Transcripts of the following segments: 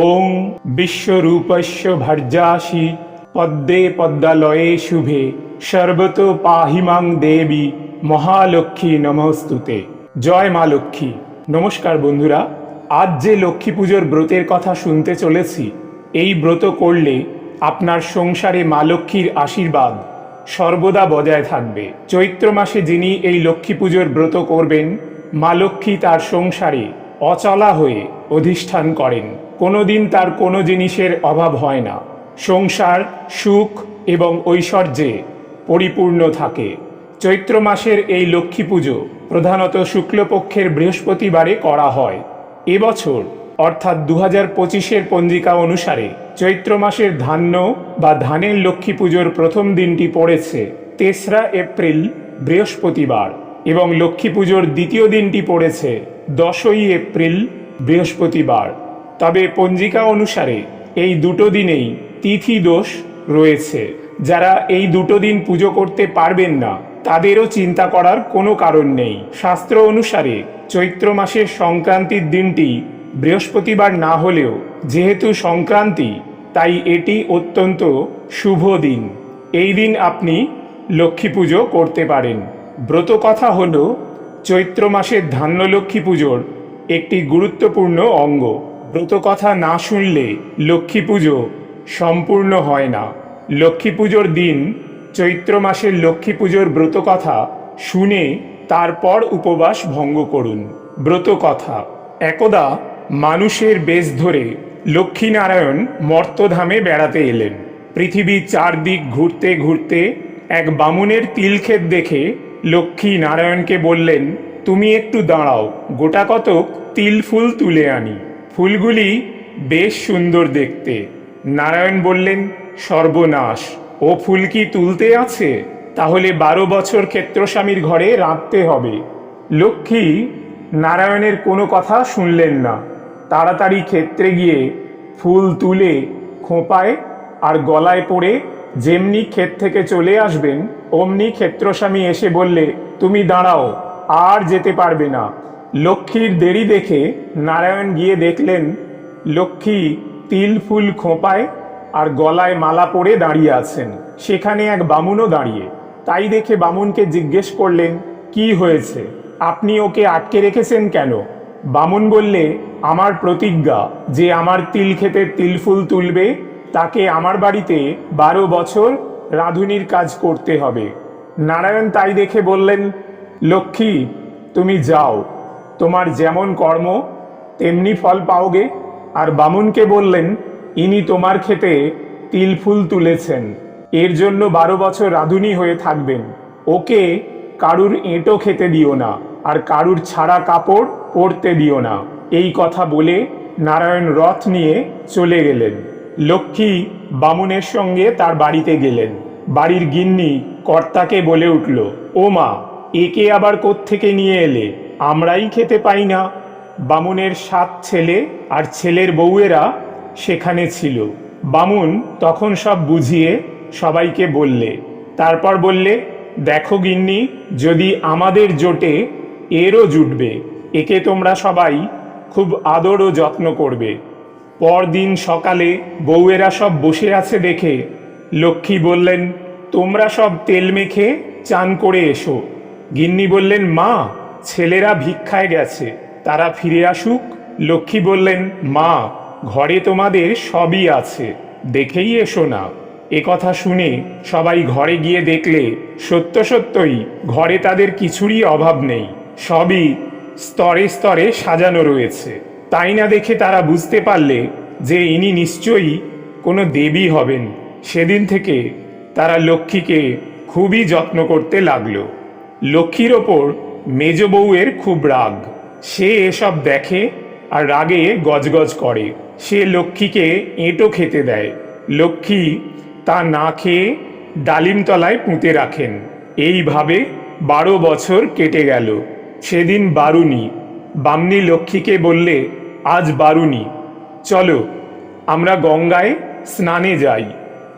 ওং বিশ্বরূপস্য ভার্যাসি, পদ্মে পদ্মালয়ে শুভে, সর্বত পাহিমাং দেবী, মহালক্ষ্মী নমস্তুতে। জয় মা লক্ষ্মী। নমস্কার বন্ধুরা, আজ যে লক্ষ্মী পুজোর ব্রতের কথা শুনতে চলেছি, এই ব্রত করলে আপনার সংসারে মা লক্ষ্মীর আশীর্বাদ সর্বদা বজায় থাকবে। চৈত্র মাসে যিনি এই লক্ষ্মী পুজোর ব্রত করবেন, মা লক্ষ্মী তার সংসারে অচলা হয়ে অধিষ্ঠান করেন। কোনোদিন তার কোনো জিনিসের অভাব হয় না। সংসার, সুখ এবং ঐশ্বর্যে পরিপূর্ণ থাকে। চৈত্র মাসের এই লক্ষ্মী পুজো প্রধানত শুক্লপক্ষের বৃহস্পতিবারে করা হয়। এবছর অর্থাৎ দু হাজার পঁচিশের পঞ্জিকা অনুসারে চৈত্র মাসের ধান্য বা ধানের লক্ষ্মী পুজোর প্রথম দিনটি পড়েছে তেসরা এপ্রিল, বৃহস্পতিবার এবং লক্ষ্মী পুজোর দ্বিতীয় দিনটি পড়েছে দশই এপ্রিল, বৃহস্পতিবার। তবে পঞ্জিকা অনুসারে এই দুটো দিনেই তিথি দোষ রয়েছে। যারা এই দুটো দিন পুজো করতে পারবেন না, তাদেরও চিন্তা করার কোনো কারণ নেই। শাস্ত্র অনুসারে চৈত্র মাসের সংক্রান্তির দিনটি বৃহস্পতিবার না হলেও যেহেতু সংক্রান্তি, তাই এটি অত্যন্ত শুভ দিন। এই দিন আপনি লক্ষ্মী পুজো করতে পারেন। ব্রত কথা হল, চৈত্র মাসের ধান্য লক্ষ্মী পুজোর একটি গুরুত্বপূর্ণ অঙ্গ। ব্রত কথা না শুনলে লক্ষ্মী পুজো সম্পূর্ণ হয় না। লক্ষ্মী পুজোর দিন চৈত্র মাসের লক্ষ্মী পুজোর ব্রত কথা শুনে তারপর উপবাস ভঙ্গ করুন। ব্রত কথা, একদা মানুষের বেশ ধরে লক্ষ্মীনারায়ণ মর্তধামে বেড়াতে এলেন। পৃথিবীর চারদিক ঘুরতে ঘুরতে এক বামুনের তিলক্ষেত দেখে লক্ষ্মী নারায়ণকে বললেন, তুমি একটু দাঁড়াও, গোটা কতক তিল ফুল তুলে আনি। ফুলগুলি বেশ সুন্দর দেখতে। নারায়ণ বললেন, সর্বনাশ, ও ফুল কি তুলতে আছে? তাহলে বারো বছর ক্ষেত্রস্বামীর ঘরে রাঁধতে হবে। লক্ষ্মী নারায়ণের কোনো কথা শুনলেন না। তাড়াতাড়ি ক্ষেত্রে গিয়ে ফুল তুলে খোঁপায় আর গলায় পড়ে যেমনি ক্ষেত থেকে চলে আসবেন, অমনি ক্ষেত্রস্বামী এসে বললে, তুমি দাঁড়াও, আর যেতে পারবে না। লক্ষ্মীর দেরি দেখে নারায়ণ গিয়ে দেখলেন লক্ষ্মী তিল ফুল খোঁপায় আর গলায় মালা পরে দাঁড়িয়ে আছেন। সেখানে এক বামুনও দাঁড়িয়ে। তাই দেখে বামুনকে জিজ্ঞেস করলেন, কি হয়েছে? আপনি ওকে আটকে রেখেছেন কেন? বামুন বললে, আমার প্রতিজ্ঞা যে আমার তিল ক্ষেতের তিল ফুল তুলবে, তাকে আমার বাড়িতে বারো বছর রাঁধুনির কাজ করতে হবে। নারায়ণ তাই দেখে বললেন, লক্ষ্মী, তুমি যাও। তোমার যেমন কর্ম, তেমনি ফল পাওগে। আর বামুনকে বললেন, ইনি তোমার খেতে তিল ফুল তুলেছেন। এর জন্য বারো বছর রাঁধুনি হয়ে থাকবেন। ওকে কারুর এঁটো খেতে দিও না, আর কারুর ছাড়া কাপড় পরতে দিও না। এই কথা বলে নারায়ণ রথ নিয়ে চলে গেলেন। লক্ষ্মী বামুনের সঙ্গে তার বাড়িতে গেলেন। বাড়ির গিন্নি কর্তাকে বলে উঠল, ও মা, একে আবার কোত্থেকে নিয়ে এলে? আমরাই খেতে পাই না। বামুনের সাত ছেলে আর ছেলের বউয়েরা সেখানে ছিল। বামুন তখন সব বুঝিয়ে সবাইকে বললে, তারপর বললে, দেখো গিন্নি, যদি আমাদের জোটে এরও জুটবে, একে তোমরা সবাই খুব আদর ও যত্ন করবে। পরদিন সকালে বউয়েরা সব বসে আছে দেখে লক্ষ্মী বললেন, তোমরা সব তেল মেখে চান করে এসো। গিন্নি বললেন, মা ছেলেরা ভিক্ষায় গেছে, তারা ফিরে আসুক। লক্ষ্মী বললেন, মা, ঘরে তোমাদের সবই আছে, দেখেই এসো না। এ কথা শুনে সবাই ঘরে গিয়ে দেখলে, সত্য সত্যই ঘরে তাদের কিছুরই অভাব নেই, সবই স্তরে স্তরে সাজানো রয়েছে। তাই না দেখে তারা বুঝতে পারলে যে ইনি নিশ্চয়ই কোনো দেবী হবেন। সেদিন থেকে তারা লক্ষ্মীকে খুবই যত্ন করতে লাগল। লক্ষ্মীর ওপর মেজ বউয়ের খুব রাগ। সে এসব দেখে আর রাগে গজগজ করে। সে লক্ষ্মীকে এঁটো খেতে দেয়। লক্ষ্মী তা না খেয়ে ডালিমতলায় পুঁতে রাখেন। এইভাবে বারো বছর কেটে গেল। সেদিন বারুনি বামনি লক্ষ্মীকে বললে, আজ বারুনি চলো আমরা গঙ্গায় স্নানে যাই।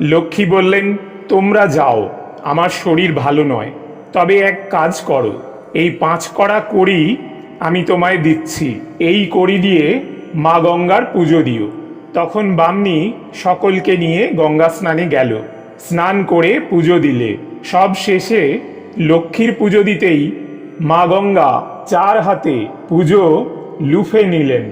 লক্ষ্মী বললেন, তোমরা যাও, আমার শরীর ভালো নয়, তবে এক কাজ করো। এই পাঁচ কড়া করি আমি তোমায় দিচ্ছি। এই করি দিয়ে মা গঙ্গার পুজো দিও। তখন বামনি সকলকে নিয়ে গঙ্গা স্নানে গেল। স্নান করে পুজো দিলে। সব শেষে লক্ষ্মীর পুজো দিতেই মা গঙ্গা চার হাতে পুজো লুফে নিলেন।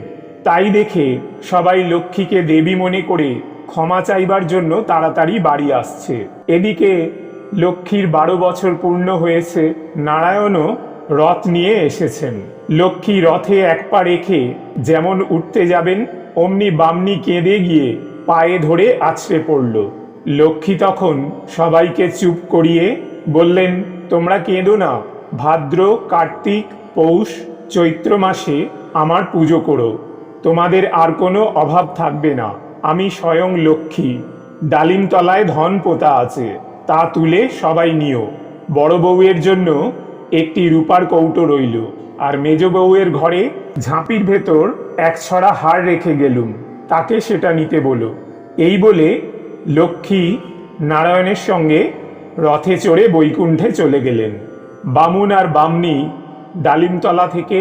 তাই দেখে সবাই লক্ষ্মীকে দেবী মনে করে ক্ষমা চাইবার জন্য তাড়াতাড়ি বাড়ি আসছে। এদিকে লক্ষ্মীর বারো বছর পূর্ণ হয়েছে। নারায়ণও রথ নিয়ে এসেছেন। লক্ষ্মী রথে এক পা রেখে যেমন উঠতে যাবেন, অমনি বামনি কেঁদে গিয়ে পায়ে ধরে আছড়ে পড়ল। লক্ষ্মী তখন সবাইকে চুপ করিয়ে বললেন, তোমরা কেঁদো না। ভাদ্র, কার্তিক, পৌষ, চৈত্র মাসে আমার পুজো করো। তোমাদের আর কোনো অভাব থাকবে না। আমি স্বয়ং লক্ষ্মী। ডালিমতলায় ধন পোতা আছে। তা তুলে সবাই নিও। বড় বউয়ের জন্য একটি রূপার কৌটো রইল, আর মেজ বউয়ের ঘরে ঝাঁপির ভেতর এক ছড়া হার রেখে গেলুম, তাকে সেটা নিতে বলো। এই বলে লক্ষ্মী নারায়ণের সঙ্গে রথে চড়ে বৈকুণ্ঠে চলে গেলেন। বামুন আর বামনি ডালিমতলা থেকে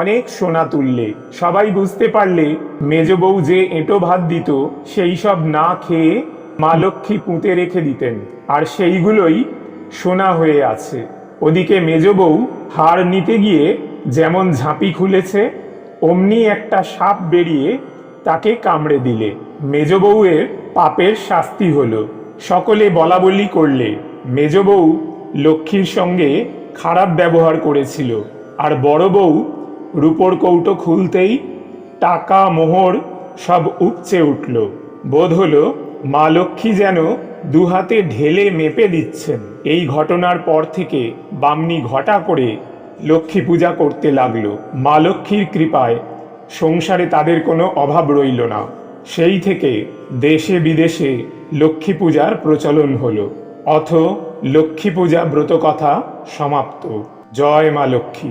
অনেক সোনা তুললে। সবাই বুঝতে পারলে মেজ বউ যে এঁটো ভাত দিত, সেই সব না খেয়ে মা লক্ষ্মী পুঁতে রেখে দিতেন, আর সেইগুলোই সোনা হয়ে আছে। ওদিকে মেজ বউ হার নিতে গিয়ে যেমন ঝাঁপি খুলেছে, অমনি একটা সাপ বেরিয়ে তাকে কামড়ে দিলে। মেজ বউয়ের পাপের শাস্তি হলো। সকলে বলা বলি করলে। মেজ বউ লক্ষ্মীর সঙ্গে খারাপ ব্যবহার করেছিল। আর বড় বউ রূপোর কৌটো খুলতেই টাকা মোহর সব উপচে উঠল। বোধ হলো মা লক্ষ্মী যেন দুহাতে ঢেলে মেপে দিচ্ছেন। এই ঘটনার পর থেকে বামনি ঘটা করে লক্ষ্মী পূজা করতে লাগল। মা লক্ষ্মীর কৃপায় সংসারে তাদের কোনো অভাব রইল না। সেই থেকে দেশে বিদেশে লক্ষ্মী পূজার প্রচলন হলো। অথ লক্ষ্মী পূজা ব্রতকথা সমাপ্ত। জয় মা লক্ষ্মী।